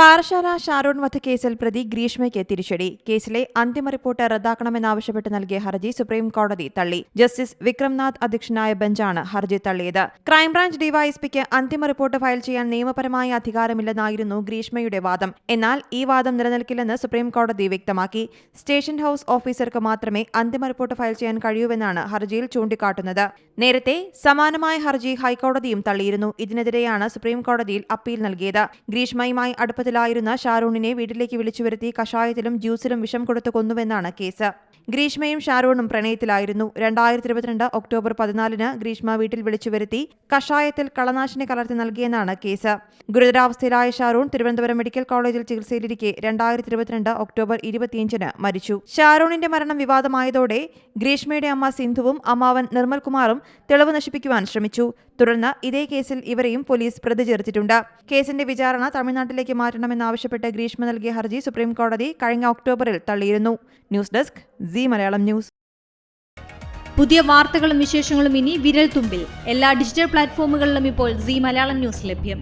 പാറശാല ഷാരോൺ വധക്കേസിൽ പ്രതി ഗ്രീഷ്മയ്ക്ക് തിരിച്ചടി. കേസിലെ അന്തിമ റിപ്പോർട്ട് റദ്ദാക്കണമെന്നാവശ്യപ്പെട്ട് നൽകിയ ഹർജി സുപ്രീം കോടതി തള്ളി. ജസ്റ്റിസ് വിക്രംനാഥ് അധ്യക്ഷനായ ബെഞ്ചാണ് ഹർജി തള്ളിയത്. ക്രൈംബ്രാഞ്ച് ഡിവൈഎസ്പിക്ക് അന്തിമ റിപ്പോർട്ട് ഫയൽ ചെയ്യാൻ നിയമപരമായ അധികാരമില്ലെന്നായിരുന്നു ഗ്രീഷ്മയുടെ വാദം. എന്നാൽ ഈ വാദം നിലനിൽക്കില്ലെന്ന് സുപ്രീം കോടതി വ്യക്തമാക്കി. സ്റ്റേഷൻ ഹൌസ് ഓഫീസർക്ക് മാത്രമേ അന്തിമ റിപ്പോർട്ട് ഫയൽ ചെയ്യാൻ കഴിയൂവെന്നാണ് ഹർജിയിൽ ചൂണ്ടിക്കാട്ടുന്നത്. നേരത്തെ സമാനമായ ഹർജി ഹൈക്കോടതിയും തള്ളിയിരുന്നു. ഇതിനെതിരെയാണ് സുപ്രീം കോടതിയിൽ അപ്പീൽ നൽകിയത്. ഗ്രീഷ്മയുമായി അടുപ്പത്തിലായിരുന്ന ഷാരൂണിനെ വീട്ടിലേക്ക് വിളിച്ചു വരുത്തി കഷായത്തിലും ജ്യൂസിലും വിഷം കൊടുത്തു കൊന്നുവെന്നാണ് കേസ്. ഗ്രീഷ്മയും ഷാരൂണും പ്രണയത്തിലായിരുന്നു. രണ്ടായിരത്തി ഇരുപത്തിരണ്ട് ഒക്ടോബർ പതിനാലിന് ഗ്രീഷ്മ വീട്ടിൽ വിളിച്ചു വരുത്തി കഷായത്തിൽ കളനാശിനി കലർത്തി നൽകിയെന്നാണ് കേസ്. ഗുരുതരാവസ്ഥയിലായ ഷാരൂൺ തിരുവനന്തപുരം മെഡിക്കൽ കോളേജിൽ ചികിത്സയിലിരിക്കെ രണ്ടായിരത്തി ഇരുപത്തിരണ്ട് ഒക്ടോബർ ഇരുപത്തിയഞ്ചിന് മരിച്ചു. ഷാരൂണിന്റെ മരണം വിവാദമായതോടെ ഗ്രീഷ്മയുടെ അമ്മ സിന്ധുവും അമ്മാവൻ നിർമ്മൽ കുമാറും തെളിവ് നശിപ്പിക്കുവാൻ ശ്രമിച്ചു. തുടർന്ന് ഇതേ കേസിൽ ഇവരെയും പോലീസ് പ്രതി ചേർത്തിട്ടുണ്ട് കേസിന്റെ വിചാരണ തമിഴ്നാട്ടിലേക്ക് മാറ്റണമെന്നാവശ്യപ്പെട്ട് ഗ്രീഷ്മ നൽകിയ ഹർജി സുപ്രീംകോടതി കഴിഞ്ഞ ഒക്ടോബറിൽ തള്ളിയിരുന്നു. News desk Zee Malayalam news. പുതിയ വാർത്തകളും വിശേഷങ്ങളും ഇനി വിരൽ തുമ്പിൽ എല്ലാ ഡിജിറ്റൽ പ്ലാറ്റ്ഫോമുകളിലും ഇപ്പോൾ സി മലയാളം ന്യൂസ് ലഭ്യം.